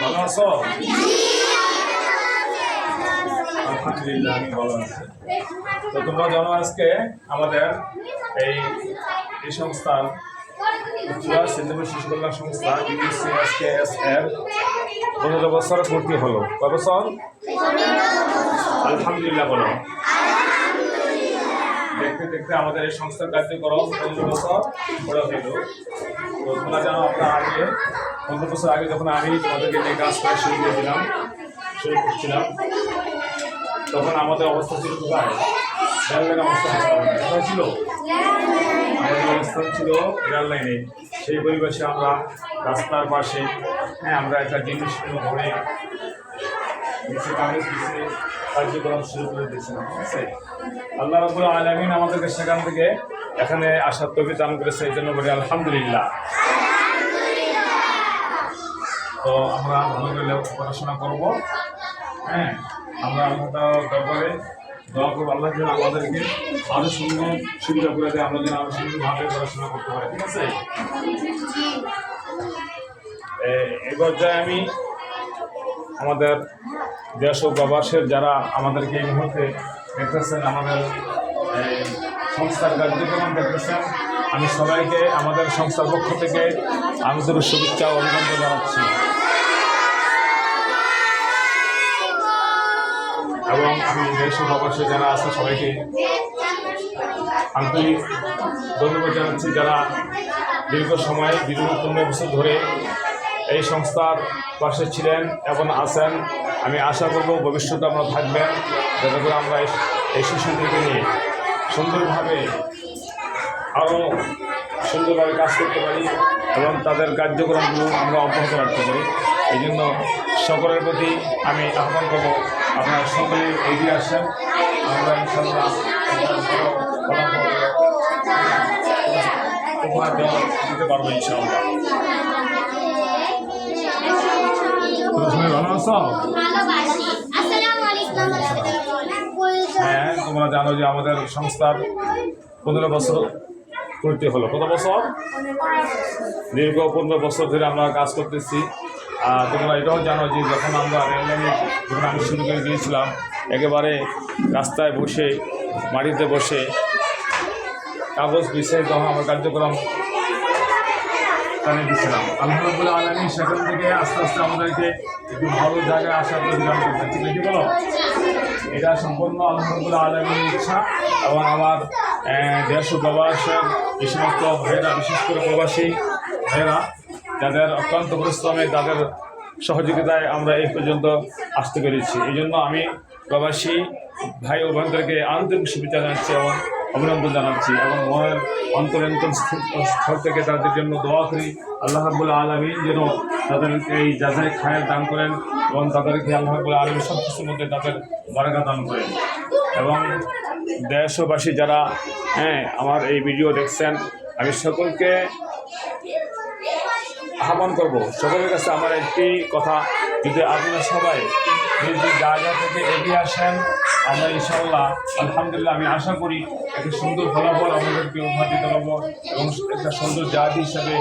ভালো আছো আমি ভালো আছি তো তোমরা জানো আজকে আমাদের এই এই সিন্ধুপুর শিশু কল্যাণ সংস্থা ইউসিএসকেএস এর পনেরো বছর পূর্তি হলো কয় বছর আলহামদুলিল্লাহ, বলো। দেখতে দেখতে আমাদের এই সংস্থার কার্যক্রম পনেরো বছর বড় হইল তো তোমরা জানো আমরা আগে, পনেরো বছর আগে যখন আমি তোমাদেরকে নিয়ে কাজ করা শুরু করেছিলাম, শুরু করছিলাম, তখন আমাদের অবস্থা ছিল কোথায়? অবস্থা কোথায় ছিল? আমাদের অবস্থান ছিল রেল লাইনে সেই পরিবেশে আমরা রাস্তার পাশে হ্যাঁ আমরা একটা জিনিস নিচে কাগজ কার্যক্রম শুরু করে আছে? আল্লাহ রবুল আলমিন আমাদেরকে সেখান থেকে এখানে আসার তৈরি দান করেছে, এই জন্য বলি আলহামদুলিল্লাহ। তো আমরা ভালো করে পড়াশোনা করব হ্যাঁ? আমরা আল্লাহ দরবারে দোয়া করব, আল্লাহ যেন আমাদেরকে আরও সুন্দর সুবিধা করে দেয়, আমরা যেন আরও সুন্দরভাবে পড়াশোনা করতে পারি, ঠিক আছে? এই পর্যায়ে আমি আমাদের দেশ ও যারা আমাদেরকে এই মুহূর্তে দেখতেছেন, আমাদের সংস্থার কার্যক্রম দেখতেছেন, আমি সবাইকে আমাদের সংস্থার পক্ষ থেকে আমাদের শুভেচ্ছা ও অভিনন্দন জানাচ্ছি। এবং আমি দেশ প্রবাসে যারা আছে, সবাইকে আন্তরিক ধন্যবাদ জানাচ্ছি যারা দীর্ঘ সময় বিভিন্ন পনেরো বছর ধরে এই সংস্থার পাশে ছিলেন এবং আছেন। আমি আশা করব ভবিষ্যতে আপনারা থাকবেন, যাতে করে আমরা এই- শিশুদেরকে নিয়ে সুন্দরভাবে আরও সুন্দরভাবে কাজ করতে পারি এবং তাদের কার্যক্রমগুলো আমরা অব্যাহত রাখতে পারি। এই জন্য সকলের প্রতি আমি আহ্বান করব, আপনারা সকলে এগিয়ে আসেন। আমরা ইনশাল্লাহ উপহার দিতে পারব ইনশাআল্লাহ। সবাই ভালো আছো? হ্যাঁ তোমরা জানো যে আমাদের সংস্থার পনেরো বছর পূর্তি হলো। কত বছর? দীর্ঘ পনেরো বছর ধরে আমরা কাজ করতেছি। আর তোমরা এটাও জানো যে যখন আমরা রেললাইনে যখন আমি শুরু করে দিয়েছিলাম একেবারে রাস্তায় বসে মাটিতে বসে কাগজ বিছিয়ে তখন আমার কার্যক্রম চালিয়ে দিচ্ছিলাম আলহামদুলিল্লাহ আলমী সেখান থেকে আস্তে আস্তে আমাদেরকে একটু ভালো জায়গায় আসার প্রতিদান করতে ঠিক আছে বলো? এটা সম্পূর্ণ আলহামদুলিল্লাহ আলমীর ইচ্ছা এবং আমার দেশ প্রবাসের এই সমস্ত ভাইয়েরা, বিশেষ করে প্রবাসী ভাইয়েরা, যাদের অত্যন্ত পরিশ্রমে, তাদের সহযোগিতায় আমরা এই পর্যন্ত আসতে পেরেছি। এই জন্য আমি প্রবাসী ভাই ও বোনদেরকে আন্তরিক শুভেচ্ছা জানাচ্ছি এবং অভিনন্দন জানাচ্ছি এবং মনের অন্তরন্তন স্থল থেকে তাদের জন্য দোয়া করি। আল্লাহ রাবুল আলমী যেন তাদেরকে এই যাচাই খায়ের দান করেন এবং তাদেরকে আল্লাহ রাবুল আলমী সব কিছুর মধ্যে তাদের বারাকা দান করেন। এবং দেশবাসী যারা হ্যাঁ আমার এই ভিডিও দেখছেন, আমি সকলকে আহ্বান করব। সকলের কাছে আমার একটি কথা, যদি আপনারা সবাই যদি জায়গা থেকে এগিয়ে আসেন, আমরা ইনশাল্লাহ আলহামদুলিল্লাহ, আমি আশা করি একটা সুন্দর ফলাফল আমাদেরকে দিতে পারব এবং একটা সুন্দর জাতি হিসাবে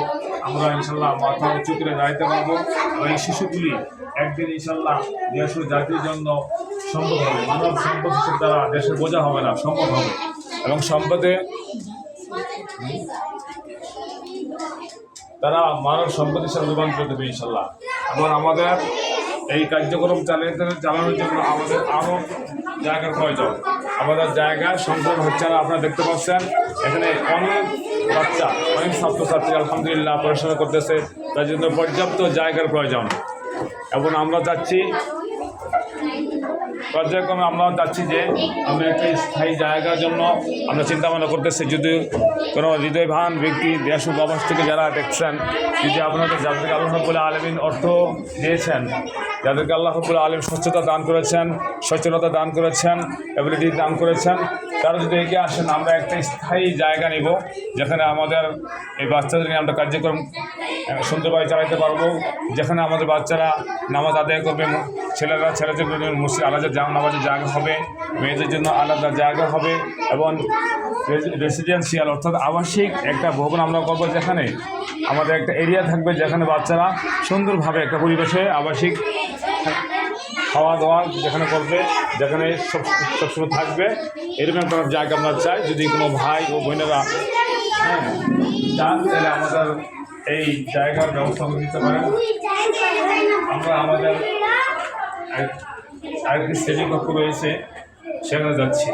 আমরা ইনশাল্লাহ মাথা উঁচু করে দাঁড়াতে পারব এবং এই শিশুগুলি একদিন ইনশাল্লাহ দেশ ও জাতির জন্য সম্ভব হবে, মানব সম্পদ হিসেবে তারা দেশের বোঝা হবে না সম্ভব হবে। এবং সম্পদে তারা মানব সম্পদ হিসাবে রূপান্তরিত হবে ইনশাল্লাহ। এবং আমাদের এই কার্যক্রম চালিয়ে চালানোর জন্য আমাদের আরও জায়গার প্রয়োজন। আমাদের জায়গার সংকলন হচ্ছে না, আপনারা দেখতে পাচ্ছেন। এখানে অনেক বাচ্চা, অনেক ছাত্রছাত্রী আলহামদুলিল্লাহ পড়াশোনা করতেছে। তার জন্য পর্যাপ্ত জায়গার প্রয়োজন। এবং আমরা চাচ্ছি পর্যায়ক্রমে আমরাও চাচ্ছি যে আমরা একটা স্থায়ী জায়গার জন্য আমরা চিন্তা ভাবনা করতেছি। যদি কোনো হৃদয়বান ব্যক্তি দেশ ও থেকে যারা দেখছেন, যদি আপনাদের যাদেরকে আল্লাহ আলমিন অর্থ দিয়েছেন, যাদেরকে আল্লাহ আলম স্বচ্ছতা দান করেছেন, সচেতনতা দান করেছেন অ্যাবিলিটি দান করেছেন, তারা যদি এগিয়ে আসেন, আমরা একটা স্থায়ী জায়গা নিব যেখানে আমাদের এই বাচ্চাদের নিয়ে আমরা কার্যক্রম সুন্দরভাবে চালাতে পারব, যেখানে আমাদের বাচ্চারা নামাজ আদায় করবে ছেলেরা ছেলেদের জন্য মুসলিম আলাদা জাম নামাজের জায়গা হবে, মেয়েদের জন্য আলাদা জায়গা হবে এবং রেসিডেন্সিয়াল অর্থাৎ আবাসিক একটা ভবন আমরা করব যেখানে আমাদের একটা এরিয়া থাকবে যেখানে বাচ্চারা সুন্দরভাবে একটা পরিবেশে আবাসিক খাওয়া দাওয়া যেখানে করবে, যেখানে সব সবসময় থাকবে। এরকম একটা জায়গা আমরা চাই। যদি কোনো ভাই ও বোনেরা হ্যাঁ তাহলে আমাদের এই জায়গার ব্যবস্থা দিতে পারেন। আমরা আমাদের আরেকটি শ্রেণীকক্ষ রয়েছে সেখানে যাচ্ছি।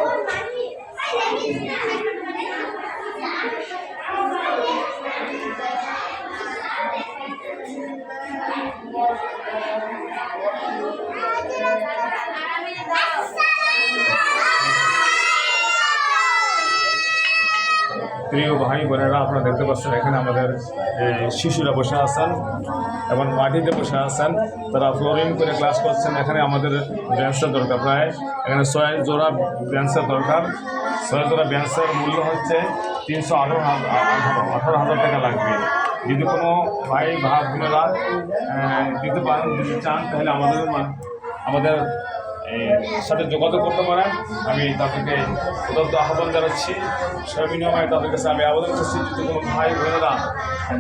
প্রিয় ভাই, বোনেরা, আপনারা দেখতে পাচ্ছেন এখানে আমাদের শিশুরা বসে আছেন এবং মাটিতে বসে আছেন। তারা ফ্লোরিং করে ক্লাস করছেন। এখানে আমাদের বেঞ্চের দরকার প্রায়, এখানে ছয় জোড়া বেঞ্চের দরকার। ছয় জোড়া বেঞ্চের মূল্য হচ্ছে তিনশো আঠারো আঠারো হাজার টাকা লাগবে। যদি কোনো ভাই ভা বোনেরা দিতে পারেন, যদি চান, তাহলে আমাদের আমাদের সাথে যোগাযোগ করতে পারেন। আমি তাদেরকে প্রদত্ত আহ্বান জানাচ্ছি। সবিনিয়মে তাদের কাছে আমি আবেদন করছি যদি কোনো ভাই বোনেরা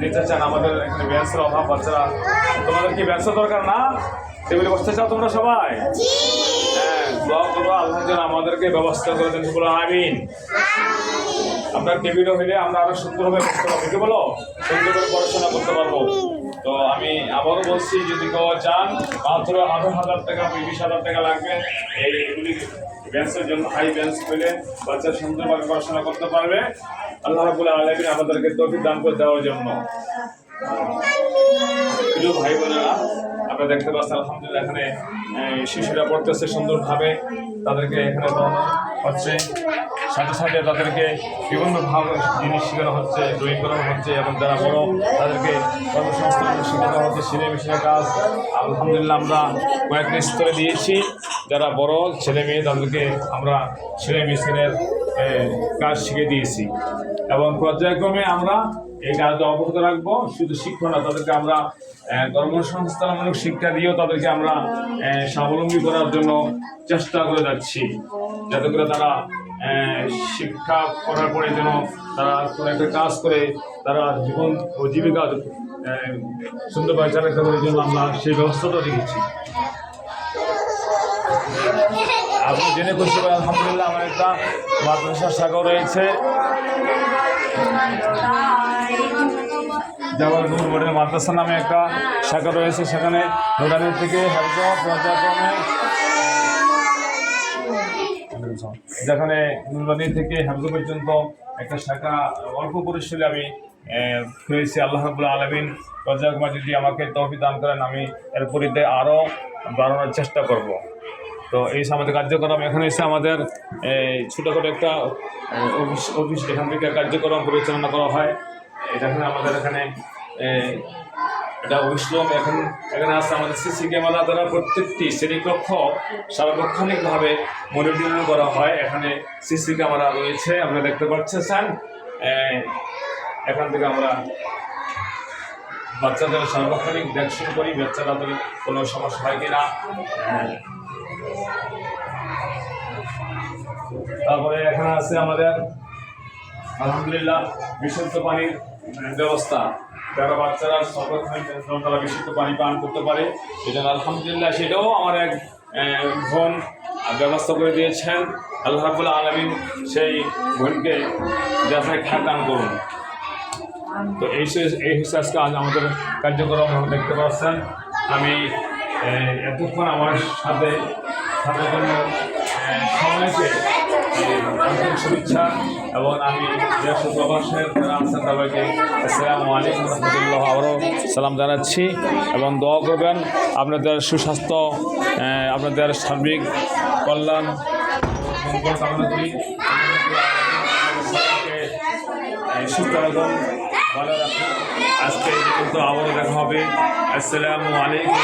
দিতে চান আমাদের এখানে ব্যান্সের অভাব বাচ্চারা তোমাদের কি ব্যবসা দরকার না? টেবিলে বসতে চাও তোমরা সবাই? হ্যাঁ দোয়া করব আল্লাহ যেন আমাদেরকে ব্যবস্থা করে দেন। বলো আমিন। আপনার টেবিলও হইলে আমরা আরও সুন্দরভাবে করতে পারব। কি বলো? সুন্দর করে পড়াশোনা করতে পারব। তো আমি আবারও বলছি, যদি কেউ চান, মাত্র আঠারো হাজার টাকা পঁয়ত্রিশ হাজার টাকা লাগবে। এইগুলি ব্যাংসের জন্য হাই ব্যাংস পেলে বাচ্চা সুন্দরভাবে পড়াশোনা করতে পারবে। আল্লাহ রাবুল আলমিন আমাদেরকে তফিক দান করে দেওয়ার জন্য। প্রিয় ভাই বোনেরা আপনারা দেখতে পাচ্ছেন, আলহামদুলিল্লাহ এখানে শিশুরা পড়তেছে সুন্দরভাবে, তাদেরকে এখানে পড়ানো হচ্ছে। সাথে সাথে তাদেরকে বিভিন্ন ভাবে জিনিস শেখানো হচ্ছে, ড্রয়িং করানো হচ্ছে এবং যারা বড়, তাদেরকে কর্মসংস্থান শেখানো হচ্ছে সিনে মেশিনের কাজ। আলহামদুলিল্লাহ আমরা কয়েকটি স্তরে দিয়েছি। যারা বড় ছেলে মেয়ে, তাদেরকে আমরা সিনে মেশিনের কাজ শিখে দিয়েছি। এবং পর্যায়ক্রমে আমরা এই কাজটা অবগত রাখব। শুধু শিক্ষা না, তাদেরকে আমরা কর্মসংস্থানমূলক শিক্ষা দিয়েও তাদেরকে আমরা স্বাবলম্বী করার জন্য চেষ্টা করে যাচ্ছি। যাতে করে তারা শিক্ষা করার পরে যেন তারা কোনো একটা কাজ করে, তারা জীবন ও জীবিকা সুন্দরভাবে চালাতে পারে জন্য আমরা সেই ব্যবস্থাটা রেখেছি। আপনি জেনে খুশি আলহামদুলিল্লাহ, আমার একটা মাদ্রাসা শাখা রয়েছে। জামাল নূর বোর্ডের মাদ্রাসা নামে একটা শাখা রয়েছে। সেখানে নোডানি থেকে হাফজ পর্যায়ক্রমে যেখানে নুরানি থেকে হাফজ পর্যন্ত একটা শাখা অল্প পরিসরে আমি হয়েছি আল্লাহ রাবুল্লাহ আলমিন পর্যায়ক্রমে যদি আমাকে তহফি দান করেন। আমি এর পরিধে আরও বাড়ানোর চেষ্টা করব। তো এই আমাদের কার্যক্রম। এখানে এসে আমাদের ছোটোখাটো একটা অফিস অফিস, এখান থেকে কার্যক্রম পরিচালনা করা হয়। এখানে আমাদের এখানে এটা অভিশ্রম এখন এখানে আছে আমাদের সিসি ক্যামেরা দ্বারা প্রত্যেকটি শ্রেণীকক্ষ সার্বক্ষণিকভাবে মনিটরিং করা হয়। এখানে সিসি ক্যামেরা রয়েছে আপনারা দেখতে পাচ্ছেন এখান থেকে আমরা বাচ্চাদের সার্বক্ষণিক ভ্যাকসিন করি বাচ্চাদের কোনো সমস্যা হয় কিনা। তারপরে এখানে আছে আমাদের, আলহামদুলিল্লাহ, বিশুদ্ধ পানির ব্যবস্থা। যারা বাচ্চারা যেন তারা বিশুদ্ধ পানি পান করতে পারে। এই জন্য আলহামদুলিল্লাহ সেটাও আমার এক বোন ব্যবস্থা করে দিয়েছেন। আল্লাহ আলমিন সেই বোনকে যাচাই খাতান করুন। তো এই এই হিসেবে আজকে আজ আমাদের কার্যক্রম দেখতে পাচ্ছেন। আমি এতক্ষণ আমার সাথে আহ, আন্তরিক শুভেচ্ছা। এবং আমি যারা আছেন সবাইকে আসসালামু আলাইকুম রহমতুল্লাহ আবারও সালাম জানাচ্ছি এবং দোয়া করবেন আপনাদের সুস্বাস্থ্য আপনাদের সার্বিক কল্যাণ। মঙ্গল কামনা করি সুস্থ রাখুন। আজকে পর্যন্ত আবারও দেখা হবে। আসসালামু আলাইকুম